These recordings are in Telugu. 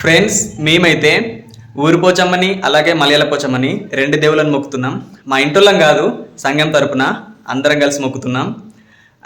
ఫ్రెండ్స్ మేమైతే ఊరి పోచమ్మని అలాగే మలయాళ పోచమ్మని రెండు దేవుళ్ళని మొక్కుతున్నాం. మా ఇంటోళ్ళం కాదు సంఘం తరపున అందరం కలిసి మొక్కుతున్నాం.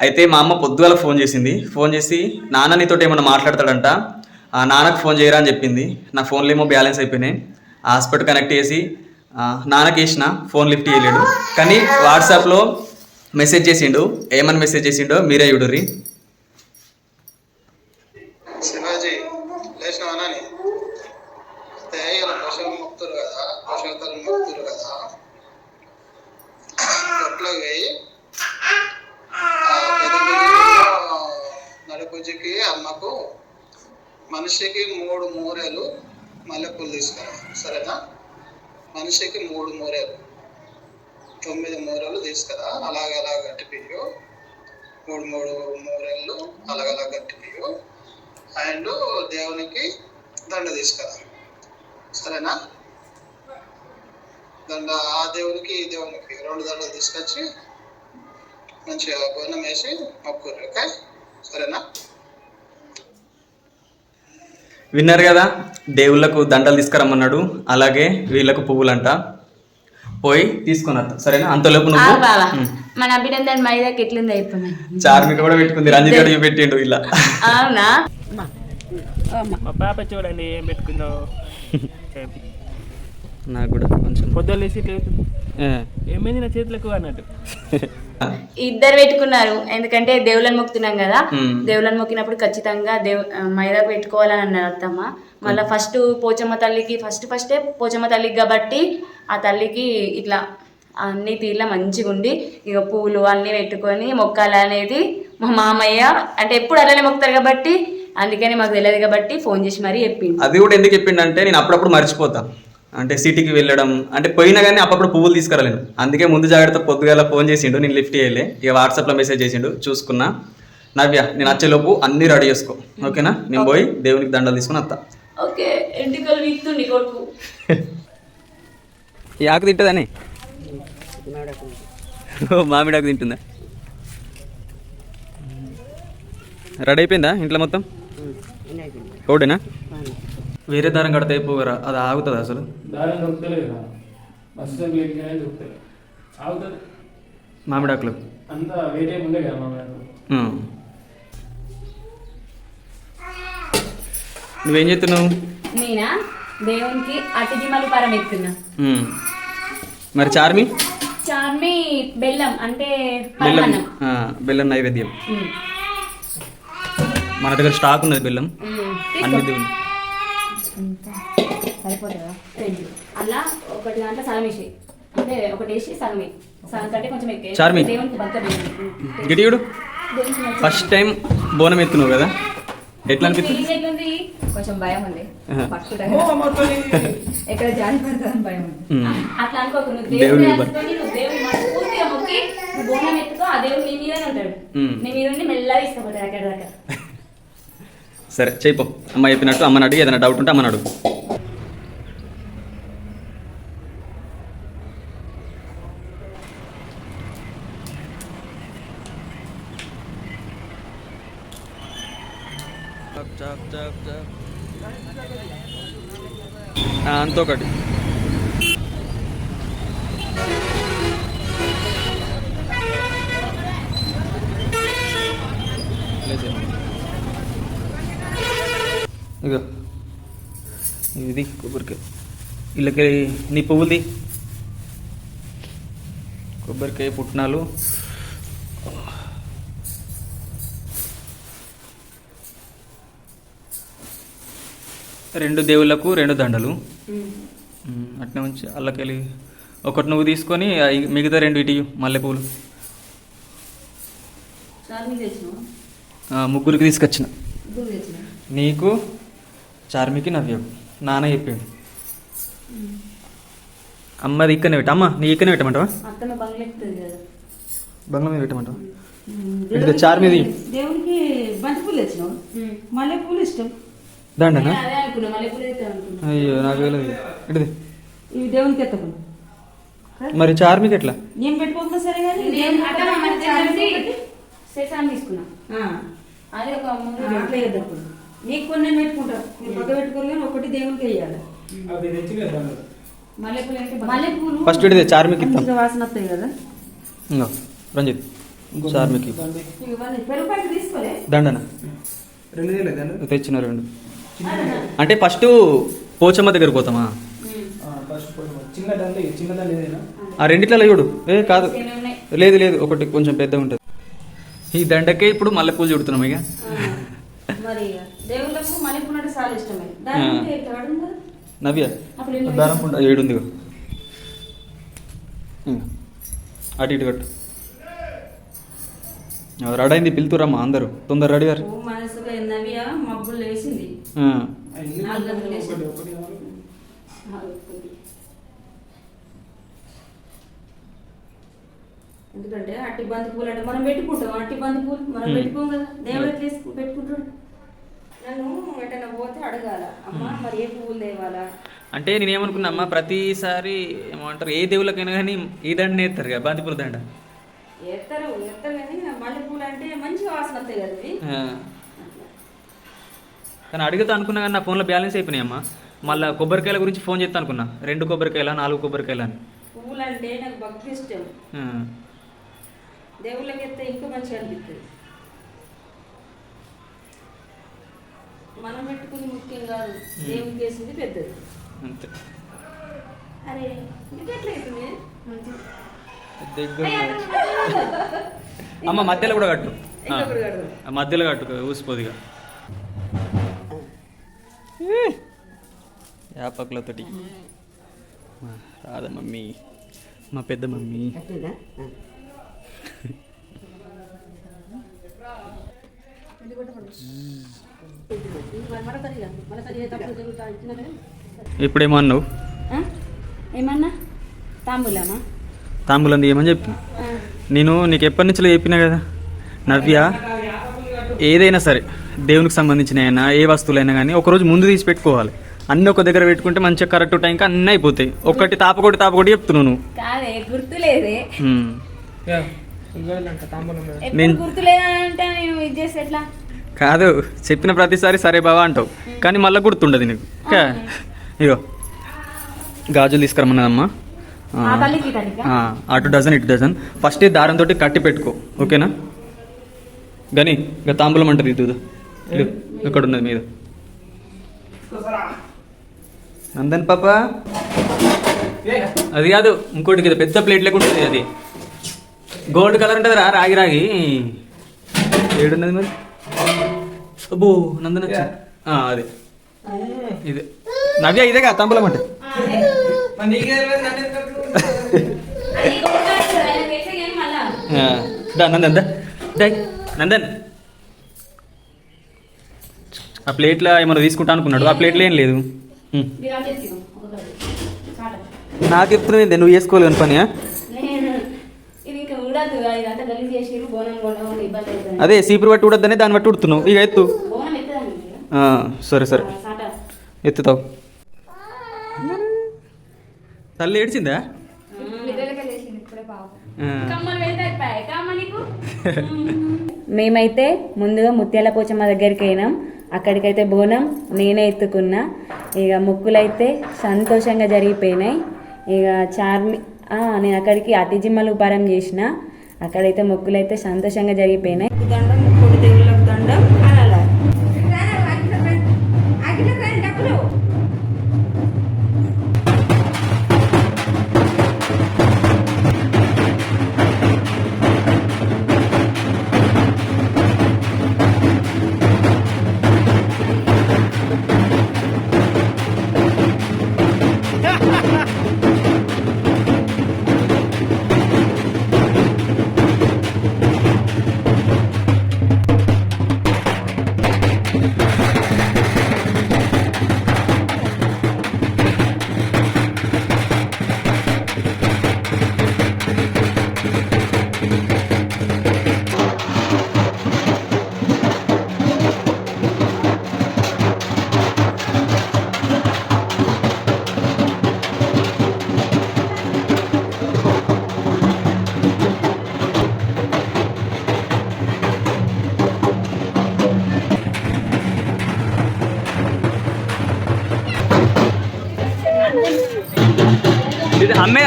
అయితే మా అమ్మ పొద్దుగాల ఫోన్ చేసింది. ఫోన్ చేసి నాన్న నీతో ఏమైనా మాట్లాడతాడంట? ఆ నాన్నకు ఫోన్ చేయరా? అని చెప్పింది. నా ఫోన్లో ఏమో బ్యాలెన్స్ అయిపోయినాయి. హాస్పిటల్ కనెక్ట్ చేసి నాన్నకి వేసిన ఫోన్ లిఫ్ట్ చేయలేడు. కానీ వాట్సాప్లో మెసేజ్ చేసిండు. ఏమని మెసేజ్ చేసిండో మీరే చూడుర్రి. శివాజీ మనిషికి మూడు మూరెలు మల్లెపూలు తీసుకురా. సరేనా? మనిషికి మూడు మూరెలు. తొమ్మిది మూరెలు తీసుకురా. అలాగ అలా గట్టిపియు మూడు మూడు మూరెళ్ళు అలాగలా గట్టిపియు అండ్ దేవునికి దండ తీసుకురా. సరేనా? దండ ఆ దేవునికి ఈ దేవునికి రెండు దండలు తీసుకొచ్చి మంచిగా బోనం వేసి మొక్కుర్రి. ఓకే? సరేనా? విన్నారు కదా దేవుళ్ళకు దండలు తీసుకురమ్మన్నాడు అలాగే వీళ్ళకు పువ్వులంట. పోయి తీసుకుని వస్తా సరేనా అంతలోపు నువ్వు. మన అభినందన్ మైదాకి ఎట్లుంది అయిపోయింది? చార్మిక కూడా పెట్టుకుంది రంజిత్ అడిగి పెట్టిండు ఇలా. అవునా? మా పాప చూడండి ఏం పెట్టుకుందో. నాకు కూడా కొంచెం పొద్దున్న లేచి. ఏమైంది నా చేతులకు అన్నట్టు? ఇద్దరు పెట్టుకున్నారు. ఎందుకంటే దేవుళ్ళని మొక్కుతున్నాం కదా. దేవుళ్ళని మొక్కినప్పుడు ఖచ్చితంగా దేవ్ ఆ, మైదాకు పెట్టుకోవాలని అన్నారు అత్తమ్మ. మళ్ళీ ఫస్ట్ పోచమ్మ తల్లికి ఫస్ట్ ఫస్టే పోచమ్మ తల్లికి కాబట్టి ఆ తల్లికి ఇట్లా అన్ని తీర్ల మంచిగా ఉండి ఇక పూలు అన్నీ పెట్టుకొని మొక్కాలి అనేది మా మామయ్య. అంటే ఎప్పుడు అలానే మొక్కుతారు కాబట్టి అందుకని మాకు తెలియదు కాబట్టి ఫోన్ చేసి మరీ చెప్పింది అది కూడా ఎందుకు చెప్పిండంటే నేను అప్పుడప్పుడు మర్చిపోతా. అంటే సిటీకి వెళ్ళడం అంటే పోయినా కానీ అప్పుడప్పుడు పువ్వులు తీసుకురాలేను. అందుకే ముందు జాగ్రత్త పొద్దుగాల ఫోన్ చేసిండు నేను లిఫ్ట్ చేయలే. ఇక వాట్సాప్లో మెసేజ్ చేసిండు చూసుకున్నా. నవ్య నేను వచ్చేలోపు అన్నీ రెడీ చేసుకో. ఓకేనా? నేను పోయి దేవునికి దండలు తీసుకుని వస్తా ఓకే ఎంటికలు వీక్తుండి కొడుకు? ఈ ఆకు తింటుందని మామిడి ఆకు తింటుందా? రెడీ అయిపోయిందా ఇంట్లో మొత్తం? ఒకటేనా? వేరే దారం కడితే అయిపోగరా? అది ఆగుతుంది అసలు? దారం దొరుకుతలేదు కదా. బస్ స్టాండ్ లేకనే దొరుకుతలేదు. ఆగుతుంది. మామిడి ఆకులు అంతా వెయిట్ ఏమి ఉండే కదా మా మేడం ఉమ్. నువ్వేం చేస్తున్నావు? నేనా? దేవునికి ఎత్తున్నా. మరి చార్మి? చార్మి బెల్లం అంటే బెల్లం. బెల్లం నైవేద్యం. మన దగ్గర స్టాక్ ఉన్నది బెల్లం. అన్ని దేవుని. సరిపోతుందా. అలా ఒకటి దాంట్లో సగం వేసి అంటే ఒకటి వేసి సగం వేయి. సగం కంటే కొంచెం ఎక్కువ. దేవునికి భక్త. గిటియుడు ఫస్ట్ టైం బోనం ఎత్తున్నావు కదా? ఎట్లా అనిపిస్తుంది? కొంచెం భయం ఉంది. ఎక్కడ జారి పడతాదని భయం ఉంది. అట్లా అనుకోకు. నువ్వు దేవుని దేవుని భక్తి. అనుకొని నువ్వు దేవుని మనస్ఫూర్తిగా మొక్కి బోనం ఎత్తుకో ఆ దేవుడు నీ మీదనే ఉంటాడు. నీ మీద ఉండి మెల్లగా ఇష్టపడతాడు అక్కడ దాకా సరే చేయిపో అమ్మ చెప్పినట్టు అమ్మని అడిగి ఏదైనా డౌట్ ఉంటే అమ్మని అడుగు అంత ఒకటి ఇగో. ఇది కొబ్బరికాయ. ఇళ్ళకి నీ పువ్వుది కొబ్బరికాయ పుట్నాలు. రెండు దేవుళ్ళకు రెండు దండలు. అట్నే ఉంచి అల్లకెళ్ళి ఒకటి నువ్వు తీసుకొని మిగతా రెండు ఇటు మల్లెపూలు. ముగ్గురికి తీసుకొచ్చిన. నీకు చార్మికి నవ్యకు నాన్న చెప్పిండు. అమ్మది ఇక్కడనే పెట్ట. అమ్మ నీ ఇక్కడనే పెట్టమంటావా? బంగ్లా మీద పెట్టమంటావా? ఇటు చార్మిది. దేవునికి బంతి పూలు తెచ్చినావు. మల్లె పూలు ఇష్టం. దండనా అయ్యో నాకు ఇటుది ఇవి దేవునికి ఎత్తకు మరి చార్మికి ఎట్లా? ఏం పెట్టుకోకుండా సరే కానీ తీసుకున్నా. అది ఒక ముందు అట్లా. నీకు కొన్ని నేను పక్క కానీ ఒకటి దేవునికి వేయాలి. అవి తెచ్చి కదా మల్లెపూలు అంటే మల్లెపూలు ఫస్ట్ ఇడిదే చార్మికి ఇస్తాం మంచిగా వాసన వస్తాయి కదా. ఇంకో రంజిత్ చార్మికి. ఇవన్నీ పెరుగు ప్యాకెట్ తీసుకోలే? దండన. రెండు వేలు తెచ్చిన రెండు. అంటే ఫస్ట్ పోచమ్మ దగ్గరికి పోతామా? ఫస్ట్ చిన్న దండ చిన్న దండ ఏదైనా? ఆ రెండిట్లలో చూడు. ఏ కాదు. లేదు లేదు. ఒకటి కొంచెం పెద్దగా ఉంటుంది ఈ దండకే ఇప్పుడు మల్లెపూలు చుడుతున్నాం ఇక మరి దేవుళ్ళకు అంటే చాలా ఇష్టమే? నవ్య. దారం పుండ ఏడుంది. అటు ఇటు కట్టు. రెడీ అయింది పిలుతురమ్మా అందరూ. తొందర రెడీ గారు. నవ్య మబ్బులు వేసింది ఒకటి ఒకటి కావాలి. ఎందుకంటే అట్టి బంతి పూలు అంటే మనం పెట్టుకుంటాం అట్టి బంతి పూలు మనం. పెట్టుకోం కదా. దేవుడు ఎట్లా పెట్టుకుంటాడు? నన్ను ఎటైనా పోతే అడగాల అమ్మ మరి ఏ పువ్వులు తేవాలా? అంటే నేనేమనుకున్నా అమ్మా ప్రతిసారి ఏమంటారు ఏ దేవుళ్ళకైనా కానీ ఈ దండ నేస్తారు కదా బంతిపూల దండ? ఎత్తారు ఎత్తారు కానీ మల్లె పూలు అంటే మంచిగా వాసన వస్తాయి కదా. కానీ అడిగితే అనుకున్నా కానీ నా ఫోన్లో బ్యాలెన్స్ అయిపోయినాయమ్మా మళ్ళీ కొబ్బరికాయల గురించి ఫోన్ చేస్తా అనుకున్నా. రెండు కొబ్బరికాయల నాలుగు కొబ్బరికాయలు అని. పువ్వులు అంటే నాకు భక్తి ఇష్టం. దేవుళ్ళకి ఎత్తే ఇంకా మంచిగా అనిపిస్తుంది మనం పెట్టుకుని ముఖ్యం కాదు దేవునికి వేసింది పెద్దది. అంతే. అరే దగ్గర అమ్మ మధ్యలో కూడా కట్టు. మధ్యలో కట్టు ఊసిపోదిగా యాపకులతోటి. రాధ మమ్మీ మా పెద్ద మమ్మీ. ఇప్పుడేమో అన్నావు ఆ? ఏమన్నా? తాంబూలమా? తాంబూలం తీయమని చెప్పి. నేను నీకు ఎప్పటి నుంచో చెప్పినా కదా? నవ్య ఏదైనా సరే దేవునికి సంబంధించిన అయినా ఏ వస్తువులైనా కానీ ఒకరోజు ముందు తీసి పెట్టుకోవాలి. అన్నీ ఒక దగ్గర పెట్టుకుంటే మంచిగా కరెక్ట్ టైంకి అన్నీ అయిపోతాయి. ఒక్కటి తాపకొట్టి తాపకొట్టి చెప్తున్నావు నువ్వు. గుర్తులేదే. గుర్తులేదంటే నేను ఇది చేస్తే ఎట్లా? కాదు చెప్పిన ప్రతిసారి సరే బావా అంటావు. కానీ మళ్ళీ గుర్తుండదు నీకు. ఇగో గాజులు తీసుకురమ్మన్నదమ్మా. అటు డజన్ ఇటు డజన్. ఫస్ట్ దారంతో కట్టి పెట్టుకో ఓకేనా? గని ఇక తాంబూలం అంటది ఇది ఇక్కడ ఉన్నది మీద. నందన్ పాప? అది కాదు ఇంకోటి కదా పెద్ద ప్లేట్ లేకుండా ఉంటుంది అది. గోల్డ్ కలర్ ఉంటుంది రా రాగి రాగి. ఏడున్నది మరి? అబ్బో నందన్ వచ్చి అదే. ఇది. నవ్య ఇదే కదా తాంబూలం అంటే. నందన్ నందన్. ఆ ప్లేట్లో ఏమైనా తీసుకుంటా అనుకున్నాడు. ఆ ప్లేట్లో ఏం లేదు. నాకు చెప్తున్నది నువ్వు చేసుకోలేని పని ఇది ఇంకా ఉండదు ఇదంతా గలీజ్ చేసి బోనం కొండ ఇబ్బంది అవుతుంది. అదే సీపురు బట్టి ఉడద్దని దాన్ని బట్టి ఉడుతున్నావు. ఇక ఎత్తు. బోనం ఎత్తదండి ఆ, సరే సరే. ఎత్తుతావు. తల్లి ఏడ్చిందా? మేమైతే ముందుగా ముత్యాల పోచమ్మ దగ్గరికి అయినాం. అక్కడికైతే బోనం నేనే ఎత్తుకున్నా. ఇక మొక్కులైతే సంతోషంగా జరిగిపోయినాయి. ఇక చార్మి నేను అక్కడికి అతిజిమ్మలు ఉపారం చేసిన. అక్కడైతే మొక్కులైతే సంతోషంగా జరిగిపోయినాయి.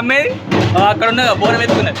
అమ్మేది అక్కడ ఉన్న బోనం ఎత్తుకున్నది.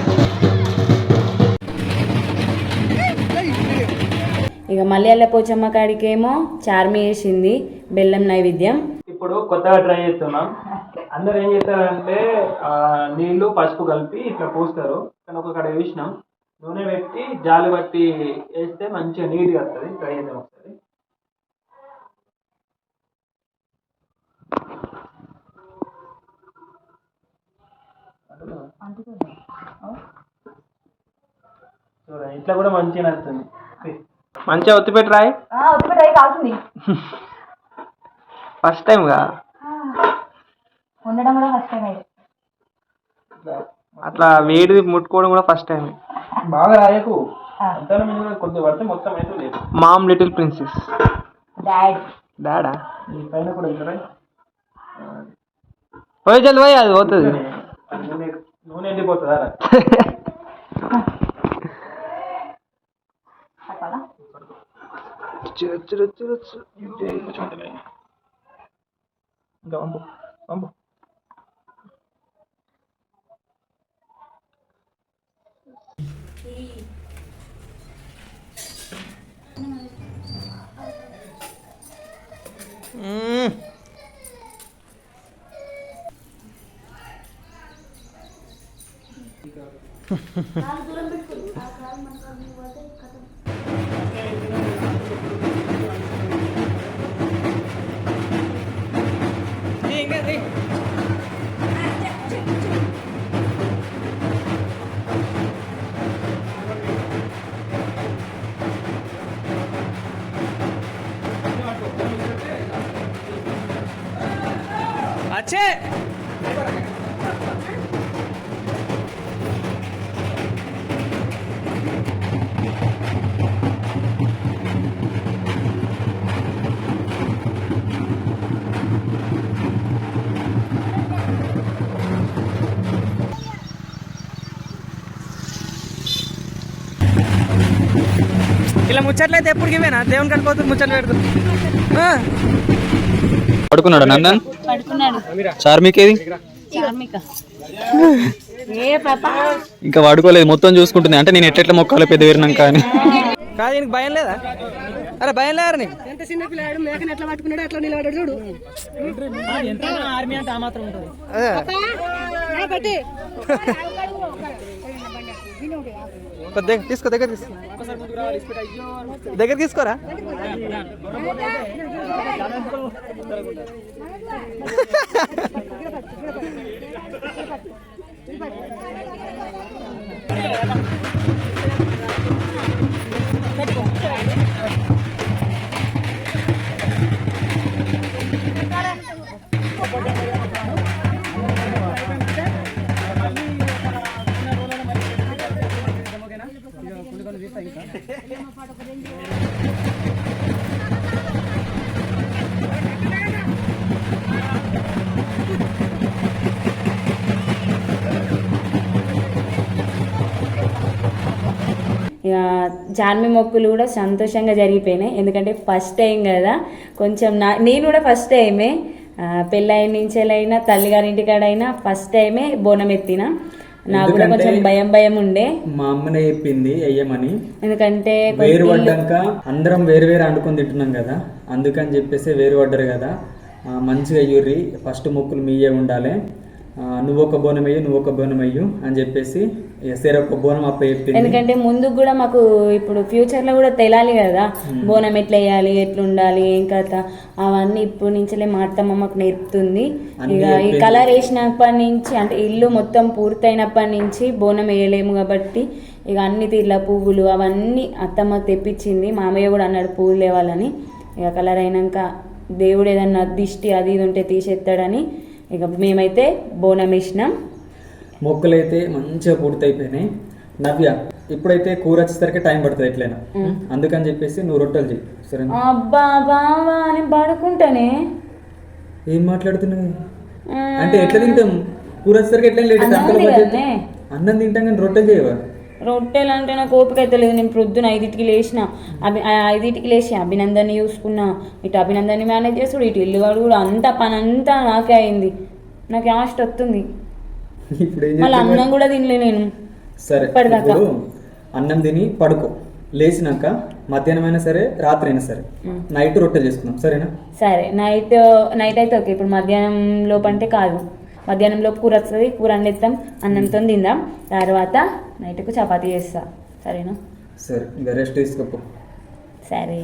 ఇక మలయాళ పోచమ్మ కాడికేమో చార్మి వేసింది బెల్లం నైవేద్యం. ఇప్పుడు కొత్తగా ట్రై చేస్తున్నాం. అందరు ఏం చేస్తారంటే నీళ్ళు పసుపు కలిపి ఇట్లా పోస్తారు. కానీ ఒక కడ వేసినాం. నూనె పెట్టి జాలి బట్టి వేస్తే మంచిగా నీట్గా వస్తుంది. ట్రై చేద్దాం ఒకసారి చూడండి ఇట్లా కూడా మంచిగా వస్తుంది మంచిగా ఒత్తి పెట్టి రాయి ఫస్ట్ టైంగా ఉండడం కూడా కష్టమే అట్లా వేడిది ముట్టుకోవడం కూడా ఫస్ట్ టైం బాగా రాయకు. కొద్దిగా పడితే మొత్తం అయితే లేదు. మామ్ లిటిల్ ప్రిన్సెస్ డాడ్ డాడా ఈ పైన కూడా ఇక్కడ పోయి చల్ పోయి అది పోతుంది. నూనె నూనె ఎండిపోతుందా రా? చ్చు, చ్చు, చ్చు, చ్చు. ఇంతే, కొంచెం ఉందిలే. ఇంకా పంపు పంపు అచ్చే ఇలా ముచ్చట్లయితే ఎప్పుడు ఇవేనా దేవుని కడిపోతుంది ముచ్చట్లు పెడుతుంది పడుకున్నాడు నందన్? పడుకున్నాడు. చార్మిక. ఇంకా వాడుకోలేదు మొత్తం చూసుకుంటుంది. అంటే నేను ఎట్లెట్ల మొక్కాలో పెద్ద వేరినాక అని కాదు నీకు భయం లేదా? అరే భయం లేదా నీకు? ఆర్మీ అంటే ఆ మాత్రం ఉంటుంది దగ్గర తీసుకో దగ్గర తీసుకో దగ్గర తీసుకోరా ఇక జాన్మీ మొక్కులు కూడా సంతోషంగా జరిగిపోయినాయి. ఎందుకంటే ఫస్ట్ టైం కదా. కొంచెం నా నేను కూడా ఫస్ట్ టైమే పెళ్ళైన నుంచేలైనా తల్లిగారింటికాడైనా ఫస్ట్ టైమే బోనం ఎత్తిన. నాకు కూడా కొంచెం భయం భయం ఉండే. మా అమ్మనే చెప్పింది వెయ్యమని ఎందుకంటే వేరు పడ్డాక అందరం వేరు వేరు అండుకొని తింటున్నాం కదా. అందుకని చెప్పేసి వేరు పడ్డారు కదా. మంచిగా అయ్యుర్రి ఫస్ట్ మొక్కులు మీయే ఉండాలి. నువ్వు ఒక బోనం అయ్యు నువ్వు ఒక బోనం అయ్యు అని చెప్పేసి ఎస్ఆర్ ఒక బోనం అప్ప చెప్పింది. ఎందుకంటే ముందు కూడా మాకు ఇప్పుడు ఫ్యూచర్లో కూడా తెలియాలి కదా. బోనం ఎట్లా వేయాలి ఎట్లా ఉండాలి ఏం కథ అవన్నీ ఇప్పుడు నుంచే మా అత్తమ్మ మాకు నేర్పుతుంది. ఇక ఈ. కలర్ వేసినప్పటి నుంచి అంటే ఇల్లు మొత్తం పూర్తయినప్పటి నుంచి బోనం వేయలేము కాబట్టి ఇక అన్ని తీర్ల పువ్వులు అవన్నీ అత్తమ్మ తెప్పించింది. మామయ్య కూడా అన్నాడు పువ్వులు లేవాలని. ఇక కలర్ అయినాక దేవుడు ఏదన్నా దిష్టి అది ఇది ఉంటే తీసేస్తాడని ఇక మేమైతే బోనం వేసినాం మొక్కలైతే మంచిగా పూర్తయిపోయినాయి. నవ్య ఇప్పుడైతే కూర వచ్చేసరికి టైం పడుతుంది ఎట్లయినా. అందుకని చెప్పేసి నువ్వు రొట్టెలు చేయి సరేనా? అబ్బా బావా అని పడుకుంటానే. ఏం మాట్లాడుతున్నావు? అంటే ఎట్లా తింటాం? కూర వచ్చేసరికి ఎట్లా లేట్. అన్నం తింటాం కానీ రొట్టెలు చేయవా? రొట్టెలు అంటే నాకు ఓపిక అయితే లేదు. నేను ప్రొద్దున ఐదింటికి లేచిన అభి ఐదింటికి లేచి అభినందన్ని చూసుకున్నా ఇటు అభినందన్ని మేనేజ్ చేసుడు ఇటు ఇల్లు వాడు కూడా అంతా పని అంతా నాకే అయింది. నాకు యాస్ట్ వస్తుంది మళ్ళీ అన్నం కూడా తినలే నేను. సరే అన్నం తిని పడుకో. లేచినాక మధ్యాహ్నం అయినా సరే రాత్రి అయినా సరే నైట్ రొట్టెలు చేసుకుందాం సరేనా? సరే నైట్ నైట్ అయితే ఓకే. ఇప్పుడు మధ్యాహ్నం లోపు అంటే కాదు. మధ్యాహ్నం లోపు కూర వస్తుంది కూర వండిస్తాం అన్నంతో తిందాం. తర్వాత నైట్కు చపాతీ చేస్తా. సరేనా? సరే ఇంకా రెస్ట్ తీసుకోపో. సరే.